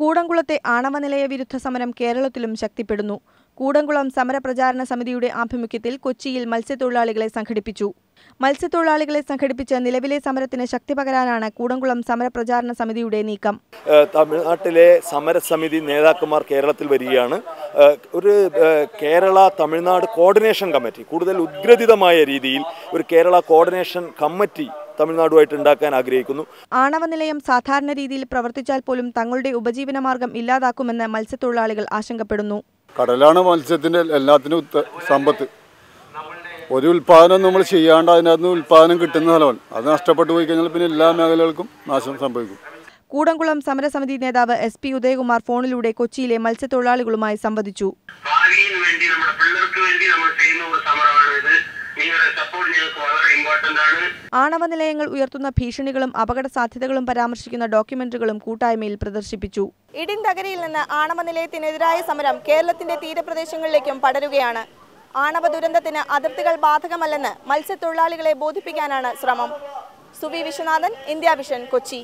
കൂടംകുളത്തെ ആണവ നിലയ വിരുദ്ധ സമരം കേരളത്തിലും ശക്തിപ്പെടുന്നു. കൂടംകുളം സമരപ്രചാരണ സമിതിയുടെ ആഭിമുഖ്യത്തിൽ കൊച്ചിയിൽ മത്സ്യത്തൊഴിലാളികളെ സംഘടിപ്പിച്ചു. മത്സ്യത്തൊഴിലാളികളെ സംഘടിപ്പിച്ച നിലവിലെ സമരത്തിന് ശക്തി പകരാനാണ് കൂടംകുളം സമരപ്രചാരണ സമിതിയുടെ നീക്കം. തമിഴ്നാട്ടിലെ സമരസമിതി നേതാക്കന്മാർ കേരളത്തിൽ വരികയാണ്. ഒരു കേരള തമിഴ്നാട് കോർഡിനേഷൻ കമ്മിറ്റി കൂടുതൽ ഉദ്ഗ്രഥിതമായ രീതിയിൽ ഒരു കേരള കോർഡിനേഷൻ കമ്മിറ്റി തമിഴ്നാടുമായിട്ട് ഉണ്ടാക്കാൻ ആഗ്രഹിക്കുന്നു. ആണവ നിലയം സാധാരണ രീതിയിൽ പ്രവർത്തിച്ചാൽ പോലും തങ്ങളുടെ ഉപജീവന മാർഗം ഇല്ലാതാക്കുമെന്ന് മത്സ്യത്തൊഴിലാളികൾ ആശങ്കപ്പെടുന്നു. കടലാണ് മത്സ്യത്തിന്റെ എല്ലാത്തിനും സമ്പത്ത്. ഒരു ഉൽപാദനം നമ്മൾ ചെയ്യാണ്ട് അതിനകത്ത് ഉൽപാദനം കിട്ടുന്ന സ്ഥലമാണ്. അത് നഷ്ടപ്പെട്ടു പോയി കഴിഞ്ഞാൽ പിന്നെ എല്ലാ മേഖലകൾക്കും നാശം സംഭവിക്കും. കൂടംകുളം സമരസമിതി നേതാവ് എസ് പി ഉദയകുമാർ ഫോണിലൂടെ കൊച്ചിയിലെ മത്സ്യത്തൊഴിലാളികളുമായി സംവദിച്ചു. ഭാവിയിൽ വേണ്ടി നമ്മുടെ പിള്ളേർക്ക് വേണ്ടി നമ്മൾ ചെയ്യുന്ന ഒരു സമരമാണ് ആണവ നിലയങ്ങൾ ഉയർത്തുന്ന ഭീഷണികളും അപകട സാധ്യതകളും പരാമർശിക്കുന്ന ഡോക്യുമെന്ററികളും കൂട്ടായ്മയിൽ പ്രദർശിപ്പിച്ചു. ഇടിന്തകരയിൽ നിന്ന് ആണവ നിലയത്തിനെതിരായ സമരം കേരളത്തിന്റെ തീരപ്രദേശങ്ങളിലേക്കും പടരുകയാണ്. ആണവ ദുരന്തത്തിന് അതിർത്തികൾ ബാധകമല്ലെന്ന് മത്സ്യത്തൊഴിലാളികളെ ബോധിപ്പിക്കാനാണ് ശ്രമം. Subi Viswanathan India vision Kochi.